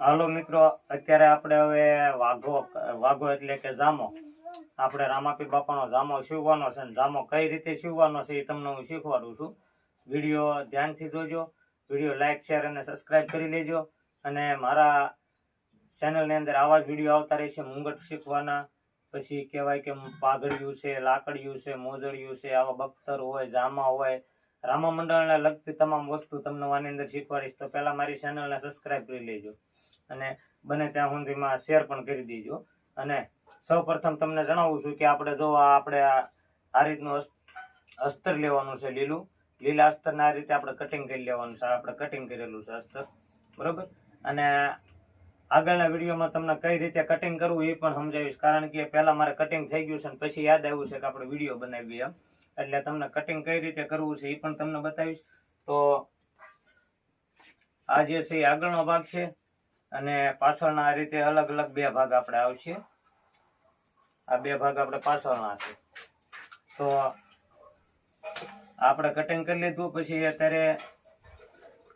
હાલો મિત્રો, અત્યારે આપણે હવે વાઘો વાઘો એટલે કે જામો. આપણે રામાપીર બાપાનો જામો સીવવાનો છે અને જામો કઈ રીતે સીવવાનો છે એ તમને હું શીખવાડું છું. વીડિયો ધ્યાનથી જોજો, વીડિયો લાઇક શેર અને સબસ્ક્રાઈબ કરી લેજો. અને મારા ચેનલની અંદર આવા જ વીડિયો આવતા રહેશે, મુંગટ શીખવાના. પછી કહેવાય કે પાઘડિયું છે, લાકડિયું છે, મોજડિયું છે, આવા બખ્તર હોય, જામા હોય. રામા મંડળને લગતી તમામ વસ્તુ તમને આની અંદર શીખવાડીશ. તો પહેલાં મારી ચેનલને સબસ્ક્રાઈબ કરી લેજો. અને બને ત્યાં સુધીમાં શેર પણ કરી દેજો. અને સૌ પ્રથમ તમને જણાવું છું કે આપણે જો આપણે આ રીતનું અસ્તર લેવાનું છે લીલું. લીલા અસ્તરને આ રીતે આપણે કટિંગ કરી લેવાનું છે. આપણે કટિંગ કરેલું છે અસ્તર. બરોબર? અને આગળના વિડીયોમાં તમને કઈ રીતે કટિંગ કરવું એ પણ સમજાવીશ. કારણ કે પહેલાં મારે કટિંગ થઈ ગયું છે અને પછી યાદ આવ્યું છે કે આપણે વીડિયો બનાવીએ એમ. એટલે તમને કટિંગ કઈ રીતે કરવું છે એ પણ તમને બતાવીશ. તો આ જે છે એ આગળનો ભાગ છે. અને પાછળના આ રીતે અલગ અલગ બે ભાગ આપણે આવશે. આ બે ભાગ આપણે પાછળના છે. તો આપણે કટિંગ કરી લીધું, પછી અત્યારે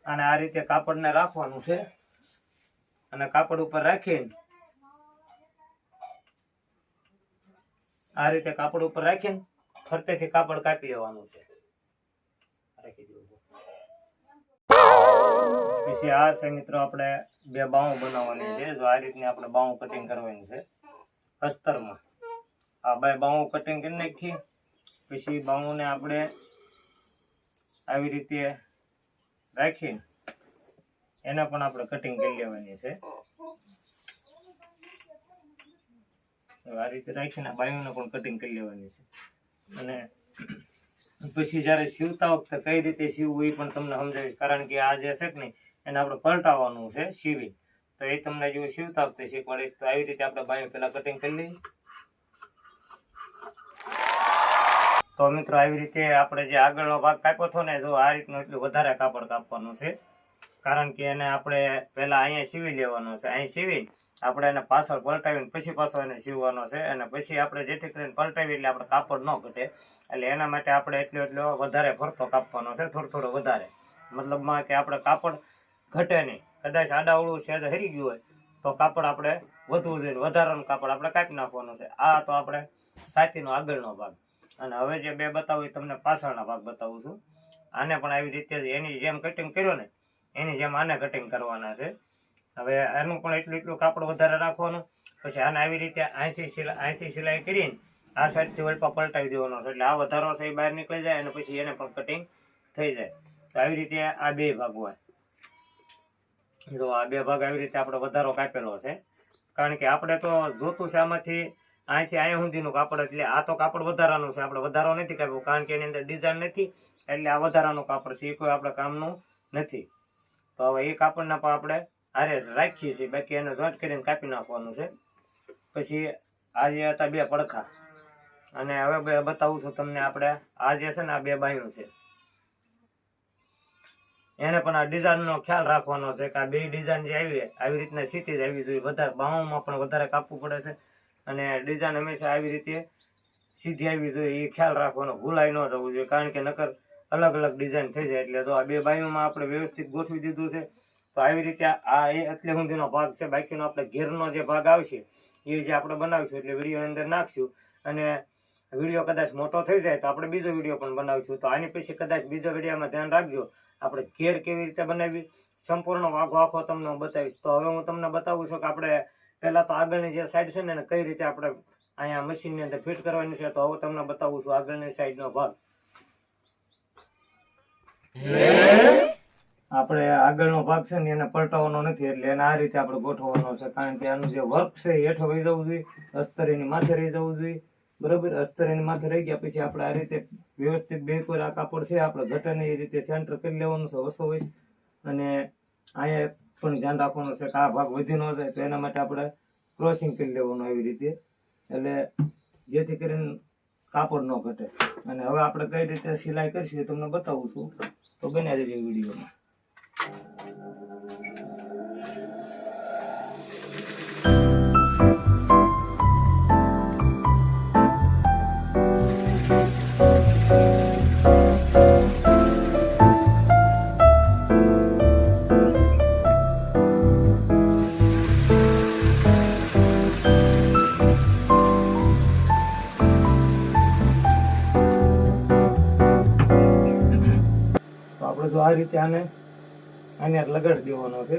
આને આ રીતે કાપડને રાખવાનું છે. અને કાપડ ઉપર રાખીને આ રીતે કાપડ ઉપર રાખીને ફરતેથી કાપડ કાપી લેવાનું છે. રાખી દેવું પછી આ છે મિત્રો, આપણે બે બાઉં બનાવવાની છે. જો આ રીતની આપણે બાઉ કટિંગ કરવાની છે. અસ્તરમાં. આ બે બાઉ કટિંગ કરી નાખી. પછી બાઉને આપણે આવી રીતે રાખીને એને પણ આપણે કટિંગ કરી લેવાની છે. આ રીતે રાખીને બાયુને પણ કટિંગ કરી લેવાની છે. અને પછી જ્યારે સીવતા વખતે કઈ રીતે સીવવું એ પણ તમને સમજાવીશ. કારણ કે આ જે છે કે નહીં, એને આપણે પલટાવવાનું છે સીવી. તો એ તમને જો સીવતા વખતે શીખવાડીશ, તો આવી રીતે આપણે ભાઈઓ પેલા કટિંગ કરી લઈએ. તો મિત્રો, આવી રીતે આપણે જે આગળનો ભાગ કાપ્યો હતો ને, જો આ રીતનું એટલું વધારે કાપડ કાપવાનું છે. કારણ કે એને આપણે પહેલાં અહીંયા સીવી લેવાનું છે. અહીં સીવી આપણે એને પાછળ પલટાવીને પછી પાછો એને સીવવાનો છે. અને પછી આપણે જેથી કરીને પલટાવી એટલે આપણે કાપડ ન ઘટે. એટલે એના માટે આપણે એટલો એટલો વધારે ફરતો કાપવાનો છે, થોડો થોડો વધારે. મતલબમાં કે આપણે કાપડ ઘટે નહીં. કદાચ આડાવળું સહેજ હરી ગયું હોય, તો કાપડ આપણે વધવું જોઈએ. વધારાનું કાપડ આપણે કાપી નાખવાનું છે. આ તો આપણે સાતીનો આગળનો ભાગ. અને હવે જે બે બતાવું એ તમને પાછળના ભાગ બતાવું છું. આને પણ આવી રીતે એની જેમ કટિંગ કર્યો ને, એની જેમ આને કટિંગ કરવાના છે. હવે આનું પણ એટલું એટલું કાપડ વધારે રાખવાનું. પછી આને આવી રીતે અહીંથી સિલાઈ અહીંથી સિલાઈ કરીને આ સાઈડથી વળપા પલટાવી દેવાનો. છે એટલે આ વધારો છે એ બહાર નીકળી જાય અને પછી એને પણ કટિંગ થઈ જાય. તો આવી રીતે આ બે ભાગ હોય. જો આ બે ભાગ આવી રીતે આપણે વધારો કાપેલો છે. કારણ કે આપણે તો જોતું છે આમાંથી અહીંથી અહીંયા સુધીનું કાપડ, એટલે આ તો કાપડ વધારાનું છે. આપણે વધારો નથી કાપ્યો, કારણ કે એની અંદર ડિઝાઇન નથી, એટલે આ વધારાનું કાપડ છે. એ કોઈ આપણે કામનું નથી. તો હવે એ કાપડના પણ આપણે હારે રાખીએ છીએ. બાકી એને જોઈન્ટ કરીને કાપી નાખવાનું છે. પછી આ જે હતા બે પડખા. અને હવે બતાવું છું તમને આપણે. આ જે છે ને આ બે બાયું છે. એને પણ આ ડિઝાઇનનો ખ્યાલ રાખવાનો છે કે આ બે ડિઝાઇન જે આવી આવી રીતના સીધી જ આવી જોઈએ. વધારે બાહોમાં પણ વધારે કાપવું પડે છે. અને ડિઝાઇન હંમેશા આવી રીતે સીધી આવી જોઈએ. એ ખ્યાલ રાખવાનો, ભૂલાઈ ન જવું જોઈએ. કારણ કે નકર અલગ અલગ ડિઝાઇન થઈ જાય. એટલે તો આ બે બાયુમાં આપણે વ્યવસ્થિત ગોઠવી દીધું છે તો આવી રીતે આ એ એટલે સુધીનો ભાગ છે. બાકીનો આપણે ઘેરનો જે ભાગ આવશે, એ જે આપણે બનાવીશું એટલે વિડીયોની અંદર નાખશું. અને વીડિયો કદાચ મોટો થઈ જાય તો આપણે બીજો વીડિયો પણ બનાવીશું. તો આની પછી કદાચ બીજો વિડીયોમાં ધ્યાન રાખજો, આપણે ઘેર કેવી રીતે બનાવી, સંપૂર્ણ વાઘો આખો તમને હું બતાવીશ. તો હવે હું તમને બતાવું છું કે આપણે પહેલાં તો આગળની જે સાઈડ છે ને, એને કઈ રીતે આપણે અહીંયા મશીનની અંદર ફિટ કરવાની છે, તો હવે તમને બતાવું છું આગળની સાઈડનો ભાગ. આપણે આગળનો ભાગ છે ને એને પલટાવવાનો નથી, એટલે એને આ રીતે આપણે ગોઠવવાનો છે. કારણ કે આનું જે વર્ક છે એ હેઠો વહી જવું જોઈએ, અસ્તરીની માથે રહી જવું જોઈએ. બરાબર? અસ્તરીની માથે રહી ગયા પછી આપણે આ રીતે વ્યવસ્થિત બે કોઈ આ કાપડ છે, આપણે ઘટને એ રીતે સેન્ટર કરી લેવાનું છે, વસો વીસ. અને અહીંયા પણ ધ્યાન રાખવાનું છે કે આ ભાગ વધી ન જાય, તો એના માટે આપણે ક્રોસિંગ કરી લેવાનું એવી રીતે. એટલે જેથી કરીને કાપડ ન ઘટે. અને હવે આપણે કઈ રીતે સિલાઈ કરીશું એ તમને બતાવું છું. તો બન્યા રહેજો વિડીયોમાં. આ રીતે આને આને લગાડી દેવાનો છે.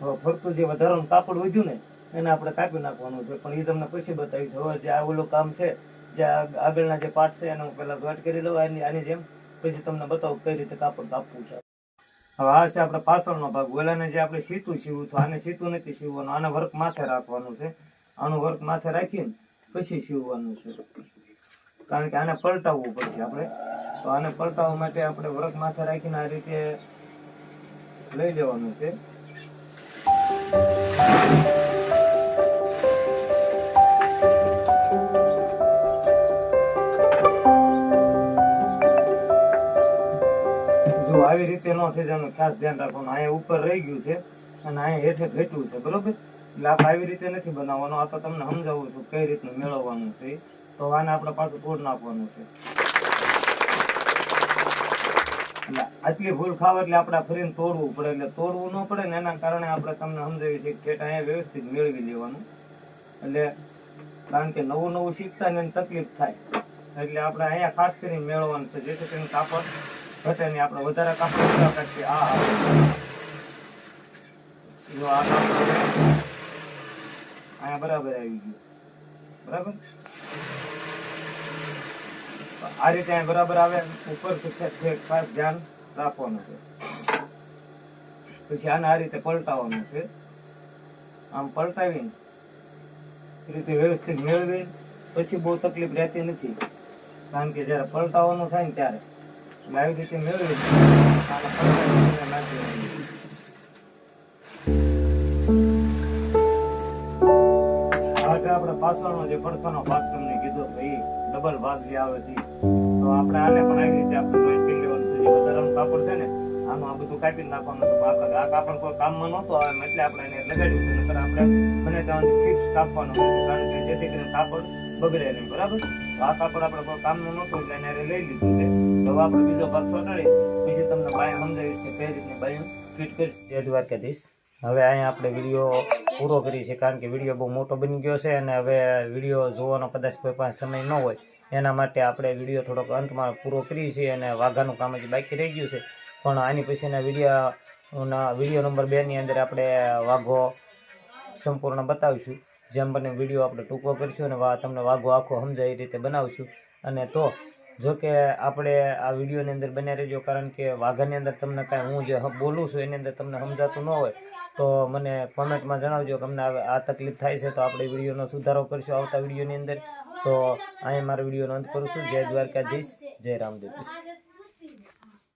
હવે ફરતું જે વધારાનું કાપડ વધ્યું ને, એને આપણે કાપી નાખવાનું છે. પણ એ તમને પછી બતાવીશ. હવે જે આ ઓલું કામ છે, જે આગળના જે પાર્ટ છે, એને હું પહેલાં જોઈન્ટ કરી લઉં. આની આની જેમ પછી તમને બતાવું કઈ રીતે કાપડ કાપવું છે. હવે આ છે આપણે પાછળનો ભાગ. ઓલાને જે આપણે સીતું સીવું તો આને સીતું નથી સીવવાનું. આને વર્ક માથે રાખવાનું છે. આનું વર્ક માથે રાખીને પછી સીવવાનું છે. કારણ કે આને પલટાવવું પડશે આપણે. તો આને પલટાવવા માટે આપણે વર્ક માથે રાખીને આ રીતે લઈ લેવાનું છે. જો આવી રીતે ન થઈ જાય ખાસ ધ્યાન રાખવાનું. અહીંયા ઉપર રહી ગયું છે અને અહીંયા હેઠે ઘટ્યું છે, બરોબર? એટલે આપણે આવી રીતે નથી બનાવવાનું. આ તો તમને સમજાવું છું કઈ રીતનું મેળવવાનું છે. તો આને આપણે પાછું તોડ નાખવાનું છે. એટલે આટલી ભૂલ ખાવ એટલે આપણે ફરીને તોડવું પડે. એટલે તોડવું ન પડે ને એના કારણે આપણે તમને સમજાવી છીએ ઠેઠ અહીંયા વ્યવસ્થિત મેળવી લેવાનું એટલે કારણ કે નવું નવું શીખતા ને તકલીફ થાય. એટલે આપણે અહીંયા ખાસ કરીને મેળવવાનું છે. જેથી કરીને કાપડ ઘટે નહીં આપણે વધારે કાપડ આ. જો આ અહીંયા બરાબર આવી ગયું. બરાબર? આ રીતે બરાબર આવે ઉપરથી છેક છેક ખાસ ધ્યાન રાખવાનું છે. પછી આને આ રીતે પલટાવવાનું છે. આમ પલટાવીને રીતે વ્યવસ્થિત મેળવી પછી બહુ તકલીફ રહેતી નથી. કારણ કે જ્યારે પલટાવવાનું થાય ને ત્યારે. આવી રીતે મેળવી નાખી છે આપણે પાછળનો જે પડખાનો ભાગ તમને કીધો એ ડબલ ભાગ જે આવે છે, તો આપણે આને પણ આવી રીતે આપણે જોઈન્ટ કરી લેવાનું છે, જે વધારાનું કાપડ છે ને આનું આ બધું કાપી નાખવાનું છે પાછળ આ કાપડ કોઈ કામમાં નહોતો આવે એટલે આપણે એને લગાડ્યું છે, નકર આપણે બને ત્યાં ફિક્સ કાપવાનું હોય છે, કારણ કે જેથી કરીને કાપડ બગડે નહીં, બરાબર? તો આ કાપડ આપણે કોઈ કામનું નહોતું, એટલે એને લઈ લીધું છે. તો આપણે બીજો ભાગ ચોટાડી પછી તમને બાય સમજાવીશ કે કઈ રીતની બાયું ફિટ કરીશ. જય દ્વારકાધીશ. હવે અહીંયા આપણે વીડિયો પૂરો કરી છે, કારણ કે વીડિયો બહુ મોટો બની ગયો છે અને હવે વીડિયો જોવાનો કદાચ કોઈ પાસે સમય ન હોય, એના માટે આપણે વીડિયો થોડોક અંતમાં પૂરો કરીએ છીએ અને વાઘાનું કામ હજી બાકી રહી ગયું છે. પણ આની પછીના વિડીયોના વીડિયો નંબર બેની અંદર આપણે વાઘો સંપૂર્ણ બતાવીશું. જેમ બને વીડિયો આપણે ટૂંકો કરીશું અને તમને વાઘો આખો સમજાય એ રીતે બનાવશું. અને તો જો કે આપણે આ વિડીયોની અંદર બન્યા રહેજો, કારણ કે વાઘાની અંદર તમને કાંઈ હું જે બોલું છું એની અંદર તમને સમજાતું ન હોય તો મને કોમેન્ટમાં જણાવજો કે અમને આ તકલીફ થાય છે તો આપણે વિડીયોનો સુધારો કરીશું આવતા વિડીયોની અંદર. તો અહીં મારા વિડીયોનો અંત કરું છું. જય દ્વારકાધીશ. જય રામદેવ.